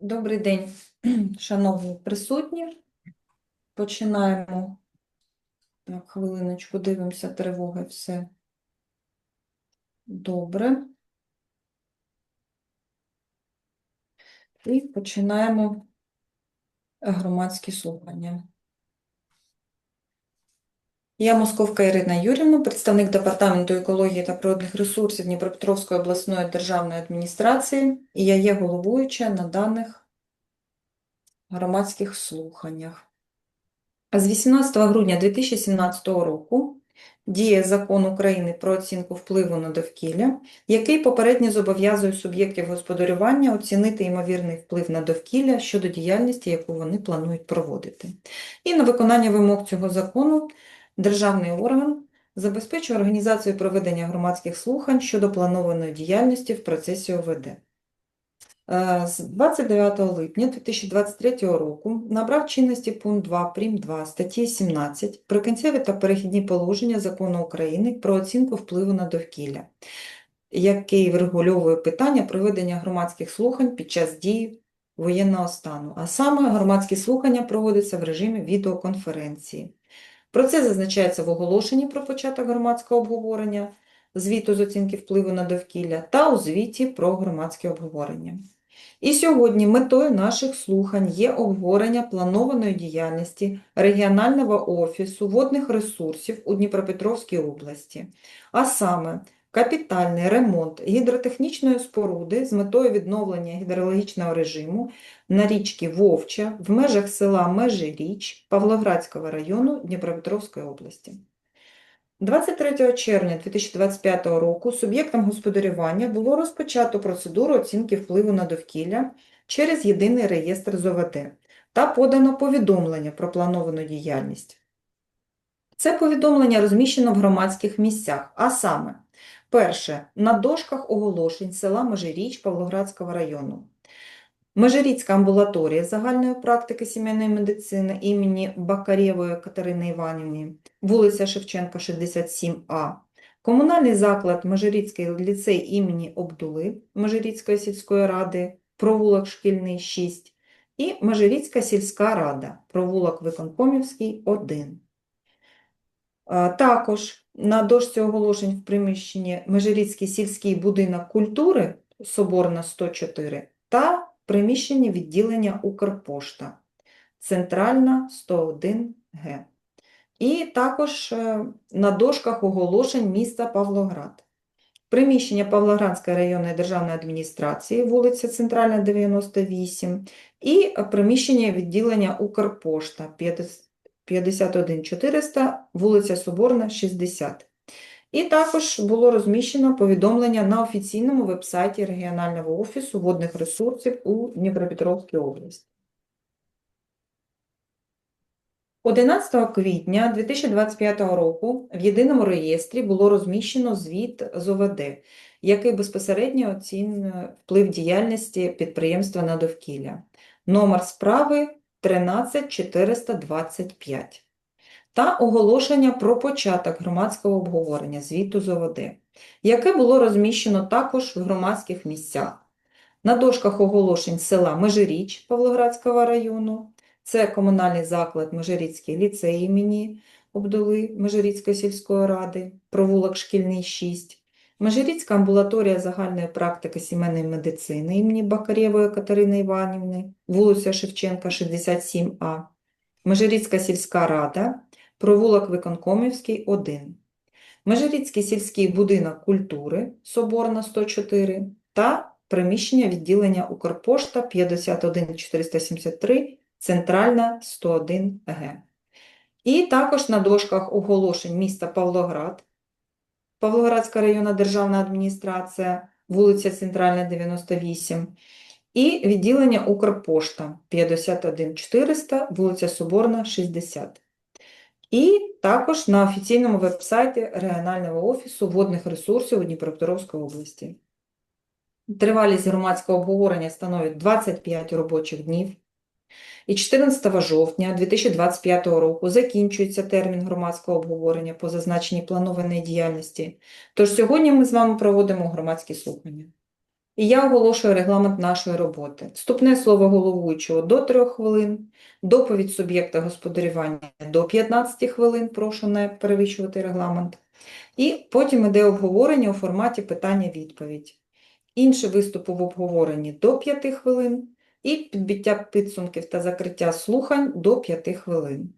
Добрий день, шановні присутні. Починаємо. Так, хвилиночку, дивимося, тривоги, все. Добре. І починаємо громадські слухання. Я Московка Ірина Юрівна, представник Департаменту екології та природних ресурсів Дніпропетровської обласної державної адміністрації, і я є головуюча на даних громадських слуханнях. З 18 грудня 2017 року діє Закон України про оцінку впливу на довкілля, який попередньо зобов'язує суб'єктів господарювання оцінити ймовірний вплив на довкілля щодо діяльності, яку вони планують проводити. І на виконання вимог цього закону державний орган забезпечує організацію проведення громадських слухань щодо планованої діяльності в процесі ОВД. Е, З 29 липня 2023 року набрав чинності пункт 2 прим. 2 статті 17 «Прикінцеві та перехідні положення Закону України про оцінку впливу на довкілля», який врегульовує питання проведення громадських слухань під час дії воєнного стану. А саме громадські слухання проводяться в режимі відеоконференції. Про це зазначається в оголошенні про початок громадського обговорення, звіту з оцінки впливу на довкілля та у звіті про громадське обговорення. І сьогодні метою наших слухань є обговорення планованої діяльності регіонального офісу водних ресурсів у Дніпропетровській області, а саме капітальний ремонт гідротехнічної споруди з метою відновлення гідрологічного режиму на річці Вовча в межах села Межиріч Павлоградського району Дніпропетровської області. 23 червня 2025 року суб'єктам господарювання було розпочато процедуру оцінки впливу на довкілля через єдиний реєстр з ОВД та подано повідомлення про плановану діяльність. Це повідомлення розміщено в громадських місцях, а саме, перше, на дошках оголошень села Межиріч Павлоградського району. Межиріцька амбулаторія загальної практики сімейної медицини імені Бакарєвої Катерини Іванівни, вулиця Шевченка, 67А, комунальний заклад Межиріцький ліцей імені Обдули Межиріцької сільської ради, провулок Шкільний, 6 і Межиріцька сільська рада, провулок Виконкомівський, 1. Також на дошці оголошень в приміщенні Межиріцький сільський будинок культури Соборна 104 та приміщенні відділення Укрпошта, Центральна 101Г. І також е, на дошках оголошень міста Павлоград. Приміщення Павлоградської районної державної адміністрації, вулиця Центральна, 98, і приміщення відділення Укрпошта 51400, вулиця Соборна, 60. І також було розміщено повідомлення на офіційному вебсайті регіонального офісу водних ресурсів у Дніпропетровській області. 11 квітня 2025 року в єдиному реєстрі було розміщено звіт з ОВД, який безпосередньо оцінює вплив діяльності підприємства на довкілля. Номер справи 13425 та оголошення про початок громадського обговорення звіту з ОВД, яке було розміщено також в громадських місцях. На дошках оголошень села Межиріч Павлоградського району, це комунальний заклад Межиріцький ліцей імені Обдули Межиріцької сільської ради, провулок Шкільний 6, Межиріцька амбулаторія загальної практики сімейної медицини імені Бакарєвої Катерини Іванівни, вулиця Шевченка, 67А, Межиріцька сільська рада, провулок Виконкомівський, 1, Межиріцький сільський будинок культури, Соборна, 104 та приміщення відділення Укрпошта 51473, Центральна, 101 Г. І також на дошках оголошень міста Павлоград, Павлоградська районна державна адміністрація, вулиця Центральна, 98, і відділення Укрпошта 51400, вулиця Соборна, 60. І також на офіційному веб-сайті регіонального офісу водних ресурсів у Дніпропетровської області. Тривалість громадського обговорення становить 25 робочих днів. І 14 жовтня 2025 року закінчується термін громадського обговорення по зазначеній планованій діяльності. Тож сьогодні ми з вами проводимо громадські слухання. І я оголошую регламент нашої роботи. Вступне слово головуючого до 3 хвилин, доповідь суб'єкта господарювання до 15 хвилин, прошу не перевищувати регламент. І потім іде обговорення у форматі питання-відповідь. Інші виступи в обговоренні до 5 хвилин і підбиття підсумків та закриття слухань до 5 хвилин.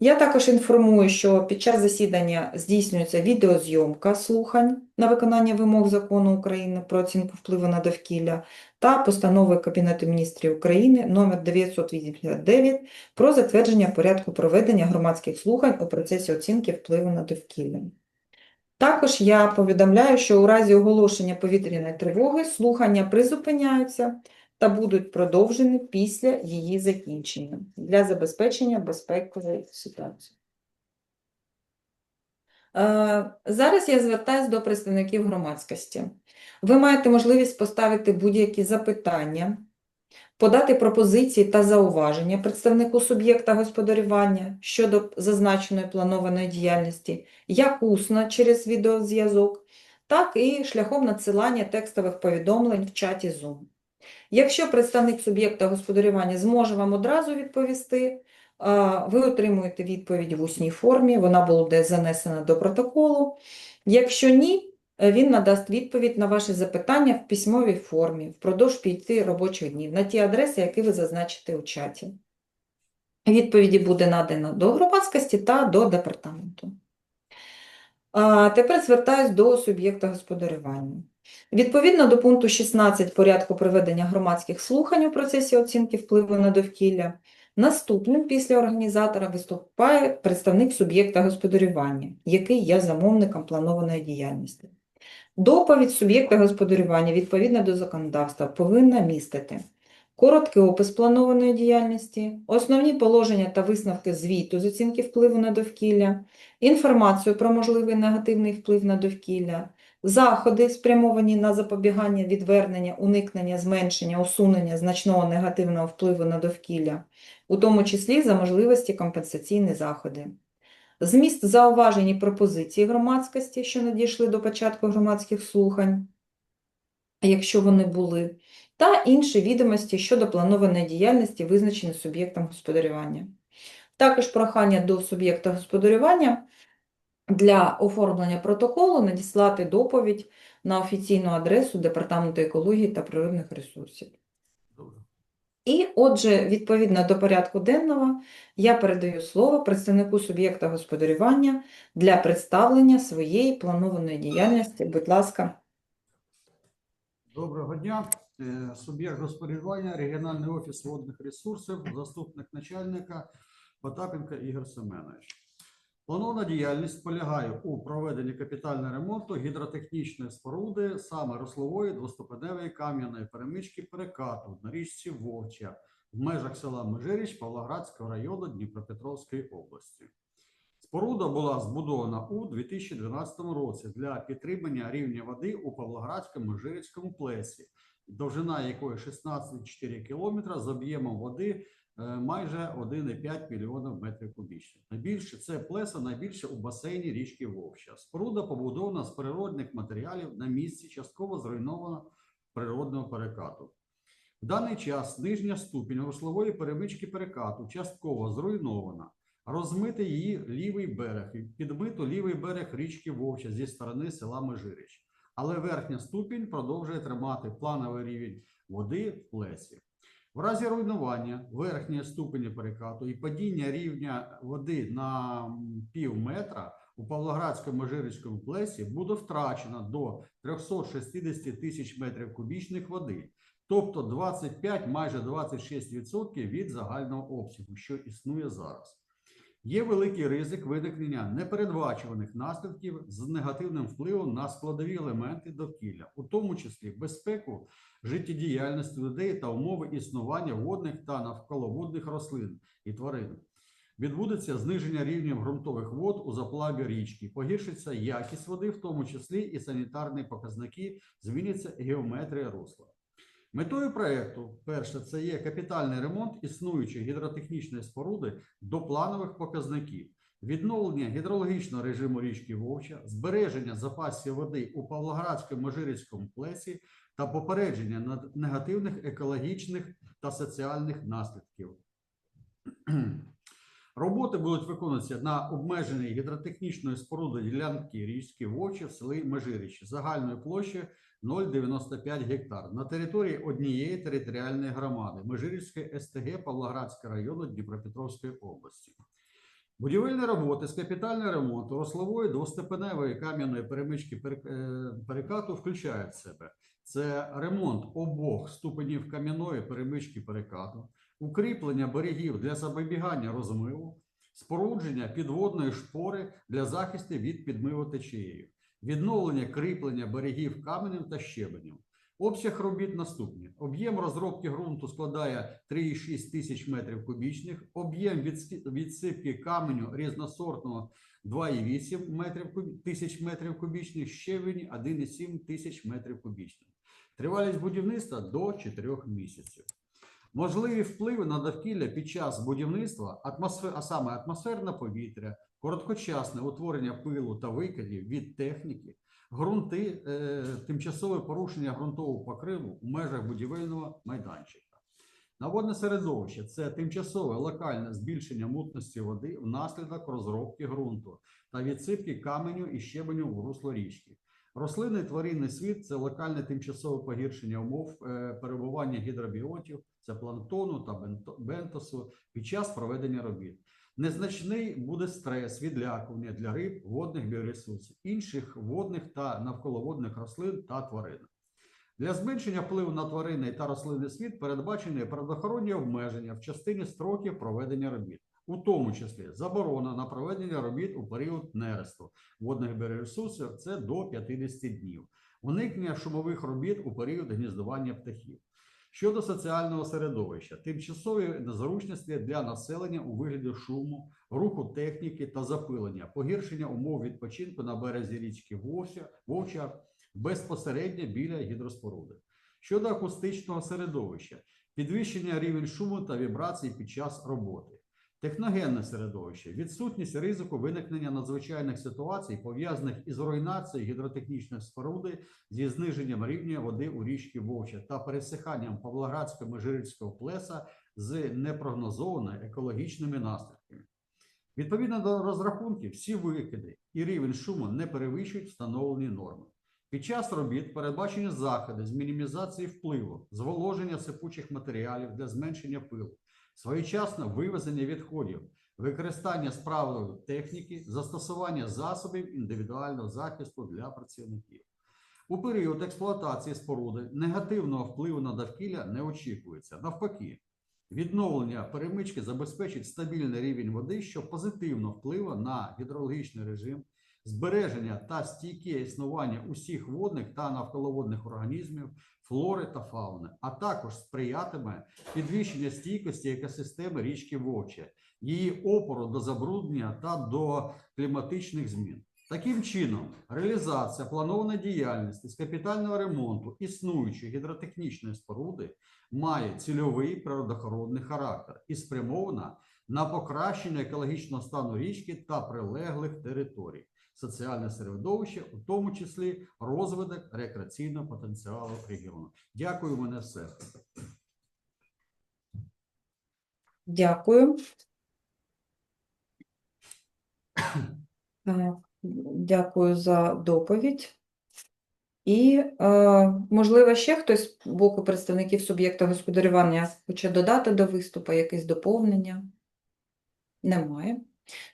Я також інформую, що під час засідання здійснюється відеозйомка слухань на виконання вимог Закону України про оцінку впливу на довкілля та постанови Кабінету міністрів України номер 989 про затвердження порядку проведення громадських слухань у процесі оцінки впливу на довкілля. Також я повідомляю, що у разі оголошення повітряної тривоги слухання призупиняються та будуть продовжені після її закінчення для забезпечення безпекової ситуації. Е, Зараз я звертаюся до представників громадськості. Ви маєте можливість поставити будь-які запитання, подати пропозиції та зауваження представнику суб'єкта господарювання щодо зазначеної планованої діяльності, як усно через відеозв'язок, так і шляхом надсилання текстових повідомлень в чаті Zoom. Якщо представник суб'єкта господарювання зможе вам одразу відповісти, ви отримуєте відповідь в усній формі, вона буде занесена до протоколу. Якщо ні, е, він надасть відповідь на ваші запитання в письмовій формі впродовж 5 робочих днів на ті адреси, які ви зазначите у чаті. Відповіді буде надано до громадськості та до департаменту. А тепер звертаюсь до суб'єкта господарювання. Відповідно до пункту 16 порядку проведення громадських слухань у процесі оцінки впливу на довкілля, наступним після організатора виступає представник суб'єкта господарювання, який є замовником планованої діяльності. Доповідь суб'єкта господарювання відповідно до законодавства повинна містити короткий опис планованої діяльності, основні положення та висновки звіту з оцінки впливу на довкілля, інформацію про можливий негативний вплив на довкілля, заходи, спрямовані на запобігання, відвернення, уникнення, зменшення, усунення значного негативного впливу на довкілля, у тому числі за можливості компенсаційні заходи. Зміст зауважень і пропозицій громадськості, що надійшли до початку громадських слухань, якщо вони були, та інші відомості щодо планованої діяльності, визначені суб'єктом господарювання. Також прохання до суб'єкта господарювання для оформлення протоколу надіслати доповідь на офіційну адресу Департаменту екології та природних ресурсів. Добре. І, отже, відповідно до порядку денного, я передаю слово представнику суб'єкта господарювання для представлення своєї планованої діяльності. Будь ласка. Доброго дня. Е, Суб'єкт господарювання, регіональний офіс водних ресурсів, заступник начальника Потапенко Ігор Семенович. Планована діяльність полягає у проведенні капітального ремонту гідротехнічної споруди, саме рослової двоступеневої кам'яної перемички перекату на річці Вовча в межах села Межиріч Павлоградського району Дніпропетровської області. Споруда була збудована у 2012 році для підтримання рівня води у Павлоградському Межирицькому плесі, довжина якої 16,4 км з об'ємом води майже 1,5 мільйонів метрів кубічних. Найбільше це плеса найбільше у басейні річки Вовча. Споруда побудована з природних матеріалів на місці частково зруйновано природного перекату. В даний час нижня ступінь руслової перемички перекату частково зруйнована. Розмитий її лівий берег і підмито лівий берег річки Вовча зі сторони села Межирич. Але верхня ступінь продовжує тримати плановий рівень води в плесі. В разі руйнування верхнього ступеня перекату і падіння рівня води на пів метра у Павлоградському Межирицькому плесі буде втрачено до 360 тисяч метрів кубічних води, тобто 25, майже 26% від загального обсягу, що існує зараз. Є великий ризик виникнення непередбачуваних наслідків з негативним впливом на складові елементи довкілля, у тому числі безпеку життєдіяльності людей та умови існування водних та навколоводних рослин і тварин. Відбудеться зниження рівнів ґрунтових вод у заплаві річки, погіршиться якість води, в тому числі і санітарні показники, зміниться геометрія русла. Метою проекту, перше, це є капітальний ремонт існуючої гідротехнічної споруди до планових показників, відновлення гідрологічного режиму річки Вовча, збереження запасів води у Павлоградському Межирицькому плесі та попередження негативних екологічних та соціальних наслідків. Роботи будуть виконуватися на обмеженій гідротехнічною спорудою ділянки річки Вовче в селі Межиричі загальною площею 0,95 гектар на території однієї територіальної громади Межирівської СТГ Павлоградського району Дніпропетровської області. Будівельні роботи з капітального ремонту рослової двостепеневої кам'яної перемички е, перекату включають в себе це ремонт обох ступенів кам'яної перемички перекату, укріплення берегів для запобігання розмиву, спорудження підводної шпори для захисту від підмиву течією, відновлення кріплення берегів каменем та щебенем. Обсяг робіт наступні. Об'єм розробки ґрунту складає 3,6 тисяч метрів кубічних, об'єм відсипки каменю різносортного 2,8 метрів тисяч метрів кубічних, щебені 1,7 тисяч метрів кубічних. Тривалість будівництва до 4 місяців. Можливі впливи на довкілля під час будівництва, атмосфер, а саме атмосферне повітря, короткочасне утворення пилу та викидів від техніки, ґрунти, е, тимчасове порушення ґрунтового покриву у межах будівельного майданчика. Наводне середовище це тимчасове локальне збільшення мутності води внаслідок розробки ґрунту та відсипки каменю і щебеню в русло річки. Рослинний тваринний світ це локальне тимчасове погіршення умов е, перебування гідробіотів, це планктону та бенто- бентосу під час проведення робіт. Незначний буде стрес, відлякування для риб, водних біоресурсів, інших водних та навколоводних рослин та тварин. Для зменшення впливу на тваринний та рослинний світ передбачені природоохоронні обмеження в частині строків проведення робіт, у тому числі заборона на проведення робіт у період нересту водних біоресурсів це до 50 днів, уникнення шумових робіт у період гніздування птахів. Щодо соціального середовища, тимчасові незручності для населення у вигляді шуму, руху техніки та запилення, погіршення умов відпочинку на березі річки Вовча, Вовча безпосередньо біля гідроспоруди. Щодо акустичного середовища, підвищення рівень шуму та вібрацій під час роботи. Техногенне середовище, відсутність ризику виникнення надзвичайних ситуацій, пов'язаних із руйнацією гідротехнічної споруди зі зниженням рівня води у річці Вовча та пересиханням Павлоградського межирицького плеса з непрогнозованими екологічними наслідками. Відповідно до розрахунків, всі викиди і рівень шуму не перевищують встановлені норми. Під час робіт передбачені заходи з мінімізації впливу, зволоження сипучих матеріалів для зменшення пилу, своєчасне вивезення відходів, використання справної техніки, застосування засобів індивідуального захисту для працівників. У період експлуатації споруди негативного впливу на довкілля не очікується. Навпаки, відновлення перемички забезпечить стабільний рівень води, що позитивно впливе на гідрологічний режим, збереження та стійке існування усіх водних та навколоводних організмів, флори та фауни, а також сприятиме підвищення стійкості екосистеми річки Вовче, її опору до забруднення та до кліматичних змін. Таким чином, реалізація планованої діяльності з капітального ремонту існуючої гідротехнічної споруди має цільовий природоохоронний характер і спрямована на покращення екологічного стану річки та прилеглих територій, соціальне середовище, у тому числі розвиток рекреаційного потенціалу регіону. Дякую, мене все. Дякую. Дякую за доповідь. І, е, можливо, ще хтось з боку представників суб'єкта господарювання хоче додати до виступу якесь доповнення? Немає.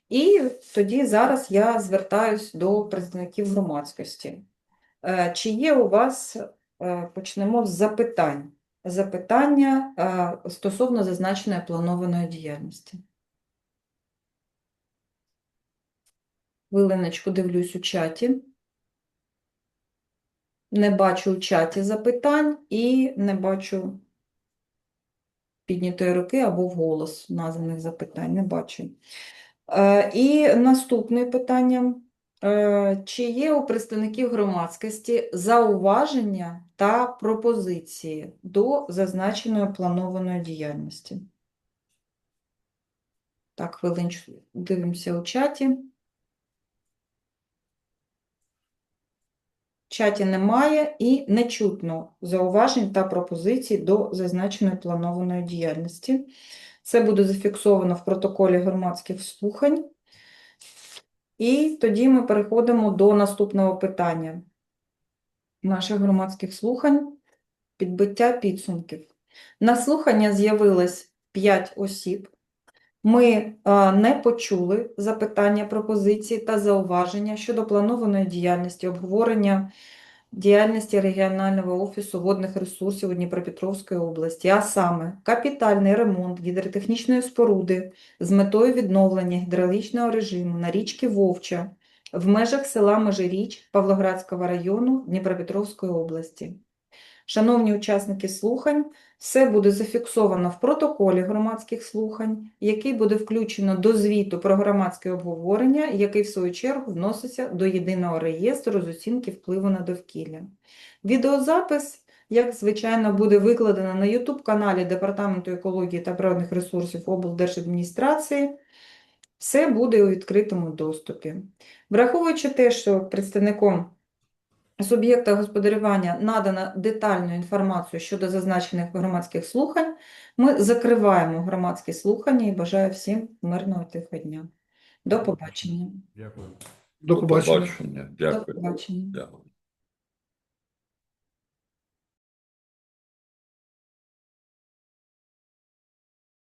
І тоді зараз я звертаюсь до представників громадськості. Е, Чи є у вас, е, почнемо з запитань, запитання е, стосовно зазначеної планованої діяльності? Хвилиночку дивлюсь у чаті. Не бачу у чаті запитань і не бачу піднятої руки або вголос названих запитань. Не бачу. Е, І наступне питання Е, Чи є у представників громадськості зауваження та пропозиції до зазначеної планованої діяльності? Так, хвилинчку дивимося у чаті. Чаті немає і не чутно зауважень та пропозицій до зазначеної планованої діяльності. Це буде зафіксовано в протоколі громадських слухань. І тоді ми переходимо до наступного питання наших громадських слухань підбиття підсумків. На слухання з'явилось 5 осіб. Ми е, не почули запитання, пропозиції та зауваження щодо планованої діяльності, обговорення діяльності регіонального офісу водних ресурсів у Дніпропетровської області, а саме капітальний ремонт гідротехнічної споруди з метою відновлення гідравлічного режиму на річці Вовча в межах села Межиріч Павлоградського району Дніпропетровської області. Шановні учасники слухань, все буде зафіксовано в протоколі громадських слухань, який буде включено до звіту про громадське обговорення, який в свою чергу вноситься до єдиного реєстру з оцінки впливу на довкілля. Відеозапис, як звичайно, буде викладено на YouTube-каналі Департаменту екології та природних ресурсів облдержадміністрації. Все буде у відкритому доступі. Враховуючи те, що представником суб'єкта господарювання надано детальну інформацію щодо зазначених громадських слухань, ми закриваємо громадські слухання і бажаю всім мирного тихого дня. До побачення. Дякую. До побачення. побачення. До побачення. Дякую.